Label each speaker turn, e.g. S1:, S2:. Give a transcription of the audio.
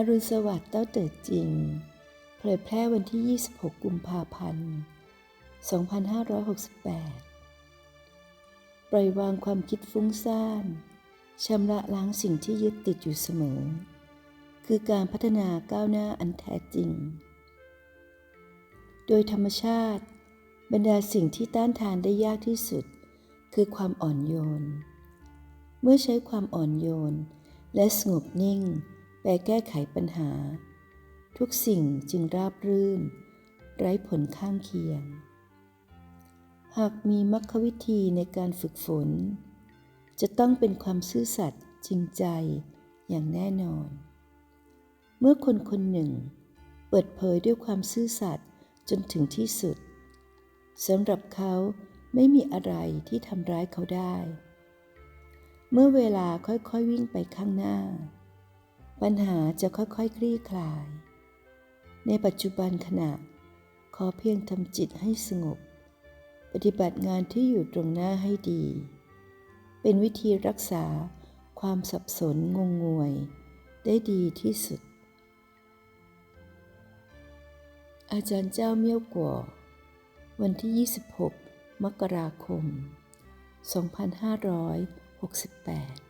S1: อรุณสวัสดิ์เต้าเติดจริง เผยแพร่วันที่ 26 กุมภาพันธ์ 2568 ปล่อยวางความคิดฟุ้งซ่านชำระล้างสิ่งที่ยึดติดอยู่เสมอ คือการพัฒนาก้าวหน้าอันแท้จริง โดยธรรมชาติ บรรดาสิ่งที่ต้านทานได้ยากที่สุด คือความอ่อนโยน เมื่อใช้ความอ่อนโยน และสงบนิ่ง แก้ไขปัญหา ทุกสิ่งจึงราบรื่น ไร้ผลข้างเคียง หากมีมรรควิธีในการฝึกฝน จะต้องเป็นความซื่อสัตย์จริงใจอย่างแน่นอน เมื่อคนคนหนึ่ง เปิดเผยด้วยความซื่อสัตย์จนถึงที่สุดสำหรับเขาไม่มีอะไรที่ทำร้ายเขาได้ เมื่อเวลาค่อยๆวิ่งไปข้างหน้า ปัญหาจะค่อยๆคลี่คลาย ในปัจจุบันขณะ ขอเพียงทำจิตให้สงบ ปฏิบัติงานที่อยู่ตรงหน้าให้ดี เป็นวิธีรักษาความสับสนงงงวย ได้ดีที่สุด อาจารย์เจ้าเมี่ยวกัววันที่ 26 มกราคม 2568